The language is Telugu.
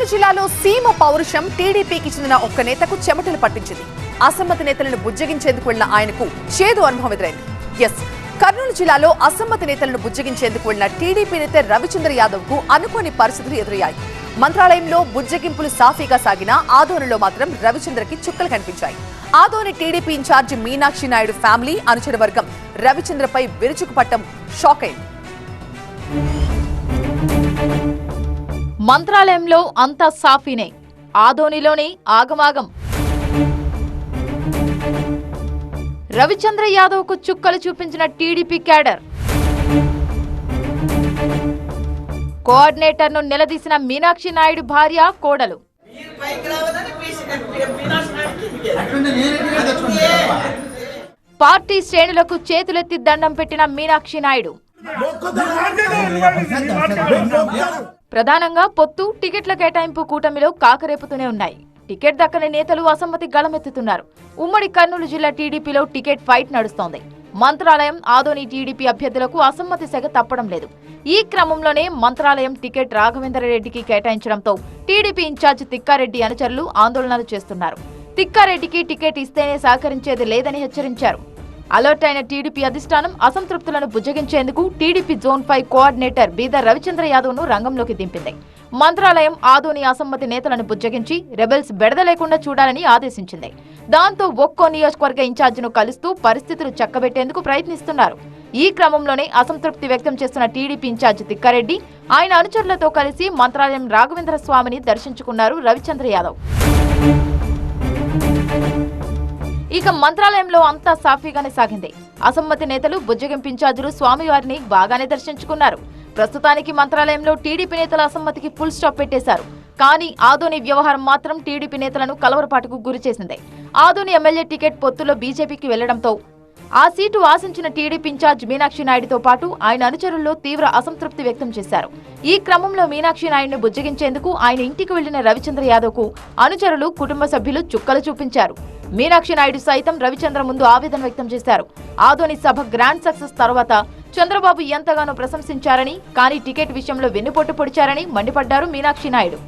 కర్నూలు జిల్లాలో సీమ పౌరుషం టీడీపీకి చెందిన ఒక్క నేతకు చెమటలు పట్టించింది. అసమ్మతి నేతలను బుజ్జగించేందుకు వెళ్ళిన ఆయనకు చేదు అనుభవం ఎదురైంది. ఎస్ కర్నూలు జిల్లాలో అసమ్మతి నేతలను బుజ్జగించేందుకు వెళ్ళిన టీడీపీ నేత రవిచంద్ర యాదవ్కు అనుకోని పరిస్థితులు ఎదురయ్యాయి. మంత్రాలయంలో బుజ్జగింపులు సాఫీగా సాగినా ఆదోనిలో మాత్రం రవిచంద్రకి చుక్కలు కనిపించాయి. Adoni TDP incharge Meenakshi Naidu family అనుచర వర్గం రవిచంద్రపై విరుచుకుపట్టం షాక్ అయింది. మంత్రాలయంలో అంతా సాఫీనే ఆదోనిలోనే ఆగమాగం. రవిచంద్ర యాదవ్కు చుక్కలు చూపించిన టీడీపీ క్యాడర్. కోఆర్డినేటర్ను నిలదీసిన మీనాక్షి నాయుడు భార్య కోడలు. పార్టీ శ్రేణులకు చేతులెత్తి దండం పెట్టిన మీనాక్షి నాయుడు. ప్రధానంగా పొత్తు టికెట్ల కేటాయింపు కూటమిలో కాకరేపుతూనే ఉన్నాయి. టికెట్ దక్కని నేతలు అసమ్మతి గళమెత్తుతున్నారు. ఉమ్మడి కర్నూలు జిల్లా టీడీపీలో టికెట్ ఫైట్ నడుస్తోంది. మంత్రాలయం ఆదోని టీడీపీ అభ్యర్థులకు అసమ్మతి సెగ తప్పడం లేదు. ఈ క్రమంలోనే మంత్రాలయం టికెట్ రాఘవేంద్ర రెడ్డికి కేటాయించడంతో టీడీపీ ఇన్ఛార్జ్ తిక్కారెడ్డి అనుచరులు ఆందోళనలు చేస్తున్నారు. తిక్కారెడ్డికి టికెట్ ఇస్తేనే సహకరించేది లేదని హెచ్చరించారు. అలర్ట్ అయిన టీడీపీ అధిష్టానం అసంతృప్తులను బుజ్జగించేందుకు TDP zone five coordinator Beeda Ravichandra యాదవ్ను రంగంలోకి దింపింది. మంత్రాలయం ఆదోని అసమ్మతి నేతలను బుజ్జగించి రెబెల్స్ బెడద లేకుండా చూడాలని ఆదేశించింది. దాంతో ఒక్కో నియోజకవర్గ ఇన్ఛార్జిను కలుస్తూ పరిస్థితులు చక్కబెట్టేందుకు ప్రయత్నిస్తున్నారు. ఈ క్రమంలోనే అసంతృప్తి వ్యక్తం చేస్తున్న టీడీపీ ఇన్ఛార్జ్ తిక్కారెడ్డి ఆయన అనుచరులతో కలిసి మంత్రాలయం రాఘవేంద్ర స్వామిని దర్శించుకున్నారు రవిచంద్ర యాదవ్. ఇక మంత్రాలయంలో అంతా సాఫీగానే సాగింది. అసమ్మతి నేతలు బుజ్జగింపు ఇన్ఛార్జీలు స్వామివారిని బాగానే దర్శించుకున్నారు. ప్రస్తుతానికి మంత్రాలయంలో టీడీపీ నేతల అసమ్మతికి ఫుల్ స్టాప్ పెట్టేశారు. కానీ ఆదోని వ్యవహారం మాత్రం టీడీపీ నేతలను కలవరపాటుకు గురిచేసింది ఆదోని ఎమ్మెల్యే టికెట్ పొత్తులో బీజేపీకి వెళ్ళడంతో ఆ సీటు ఆశించిన టీడీపీ ఇన్ఛార్జ్ మీనాక్షి నాయుడుతో పాటు ఆయన అనుచరుల్లో తీవ్ర అసంతృప్తి వ్యక్తం చేశారు. ఈ క్రమంలో మీనాక్షి నాయుడిని బుజ్జగించేందుకు ఆయన ఇంటికి వెళ్ళిన రవిచంద్ర యాదవ్కు అనుచరులు కుటుంబ సభ్యులు చుక్కలు చూపించారు. మీనాక్షి నాయుడు సైతం రవిచంద్ర ముందు ఆవేదన వ్యక్తం చేశారు. ఆదోని సభ గ్రాండ్ సక్సెస్ తర్వాత చంద్రబాబు ఎంతగానో ప్రశంసించారని కానీ టికెట్ విషయంలో వెన్నుపోటు పొడిచారని మండిపడ్డారు మీనాక్షి నాయుడు.